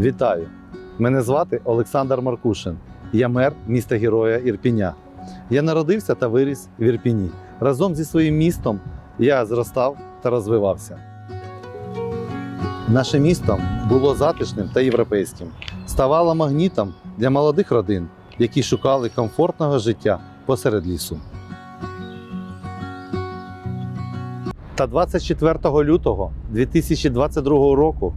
Вітаю! Мене звати Олександр Маркушин. Я мер міста Героя Ірпіня. Я народився та виріс в Ірпіні. Разом зі своїм містом я зростав та розвивався. Наше місто було затишним та європейським, ставало магнітом для молодих родин, які шукали комфортного життя посеред лісу. Та 24 лютого 2022 року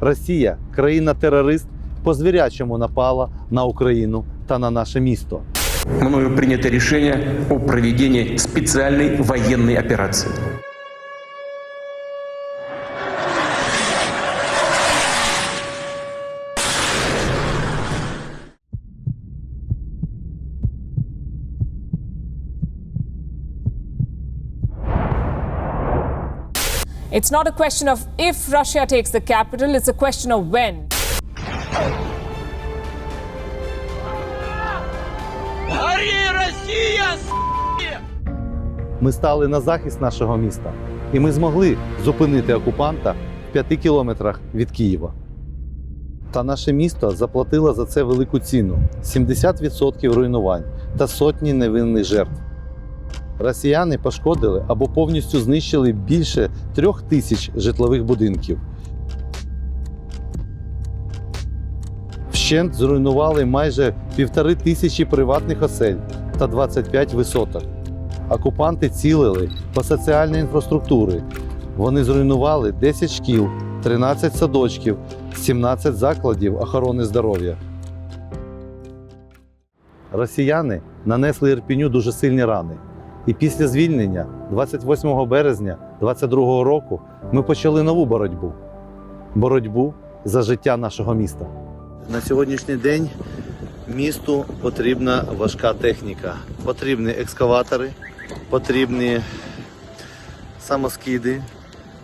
Росія, країна-терорист, по звірячому напала на Україну та на наше місто. Мною прийнято рішення у проведенні спеціальної воєнної операции. It's not a question of if Russia takes the capital, it's a question of when. Ми стали на захист нашого міста, і ми змогли зупинити окупанта в п'яти кілометрах від Києва. Та наше місто заплатило за це велику ціну: 70% руйнувань та сотні невинних жертв. Росіяни пошкодили або повністю знищили більше трьох тисяч житлових будинків. Вщент зруйнували майже півтори тисячі приватних осель та 25 висоток. Окупанти цілили по соціальній інфраструктурі. Вони зруйнували 10 шкіл, 13 садочків, 17 закладів охорони здоров'я. Росіяни нанесли Ірпіню дуже сильні рани. І після звільнення, 28 березня 2022 року, ми почали нову боротьбу боротьбу за життя нашого міста. На сьогоднішній день місту потрібна важка техніка. Потрібні екскаватори, потрібні самоскиди,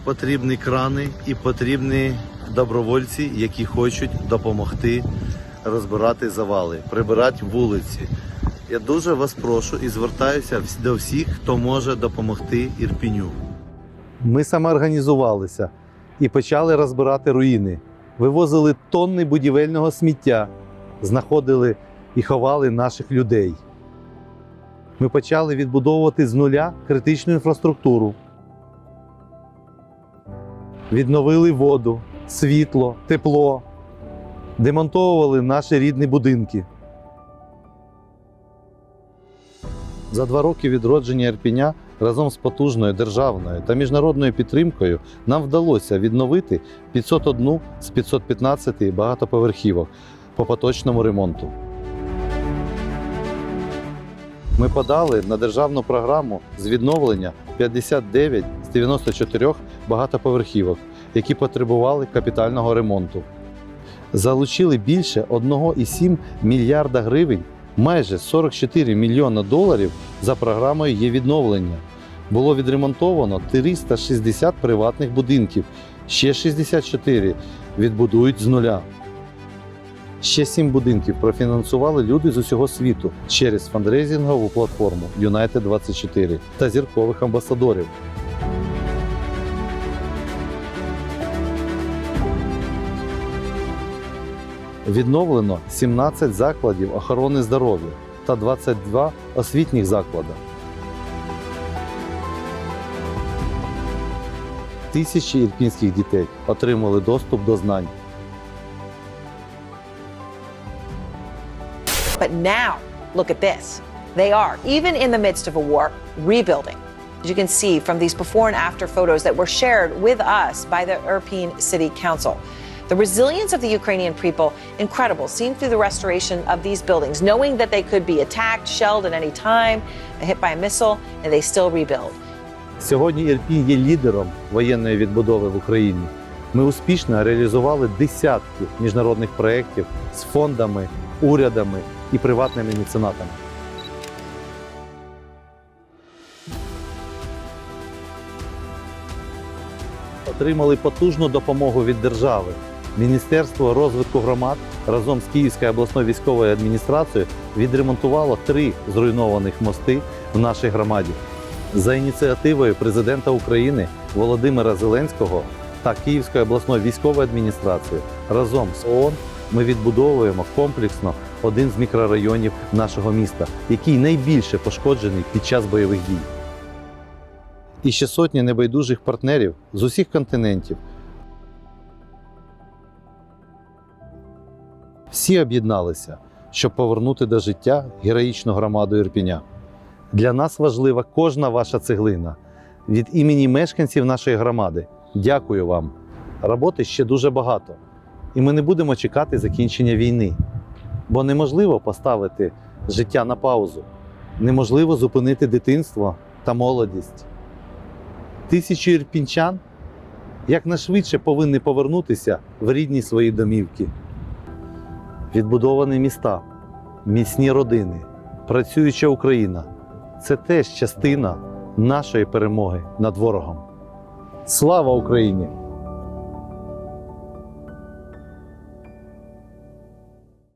потрібні крани і потрібні добровольці, які хочуть допомогти розбирати завали, прибирати вулиці. Я дуже вас прошу і звертаюся до всіх, хто може допомогти Ірпіню. Ми самоорганізувалися і почали розбирати руїни. Вивозили тонни будівельного сміття, знаходили і ховали наших людей. Ми почали відбудовувати з нуля критичну інфраструктуру. Відновили воду, світло, тепло, демонтовували наші рідні будинки. За два роки відродження Ірпіня разом з потужною державною та міжнародною підтримкою нам вдалося відновити 501 з 515 багатоповерхівок по поточному ремонту. Ми подали на державну програму з відновлення 59 з 94 багатоповерхівок, які потребували капітального ремонту. Залучили більше 1,7 мільярда гривень, майже 44 мільйона доларів за програмою є відновлення. Було відремонтовано 360 приватних будинків, ще 64 відбудують з нуля. Ще сім будинків профінансували люди з усього світу через фандрейзингову платформу United 24 та зіркових амбасадорів. Відновлено 17 закладів охорони здоров'я та 22 освітніх заклади. Тисячі ірпінських дітей отримали доступ до знань. But now, look at this. They are, even in the midst of a war, rebuilding. As you can see from these before and after photos that were shared with us by the Irpin City Council. The resilience of the Ukrainian people, incredible, seen through the restoration of these buildings, knowing that they could be attacked, shelled at any time, hit by a missile, and they still rebuild. Сьогодні Ірпінь є лідером воєнної відбудови в Україні. Ми успішно реалізували десятки міжнародних проєктів з фондами, урядами і приватними меценатами. Отримали потужну допомогу від держави. Міністерство розвитку громад разом з Київською обласною військовою адміністрацією відремонтувало три зруйнованих мости в нашій громаді. За ініціативою президента України Володимира Зеленського та Київської обласної військової адміністрації Разом з ООН ми відбудовуємо комплексно один з мікрорайонів нашого міста, який найбільше пошкоджений під час бойових дій. І ще сотні небайдужих партнерів з усіх континентів. Всі об'єдналися, щоб повернути до життя героїчну громаду Ірпіня. Для нас важлива кожна ваша цеглина. Від імені мешканців нашої громади дякую вам. Роботи ще дуже багато, і ми не будемо чекати закінчення війни, бо неможливо поставити життя на паузу, неможливо зупинити дитинство та молодість. Тисячі ірпінчан якнайшвидше повинні повернутися в рідні свої домівки. Відбудовані міста, міцні родини, працююча Україна це теж частина нашої перемоги над ворогом. Слава Україні!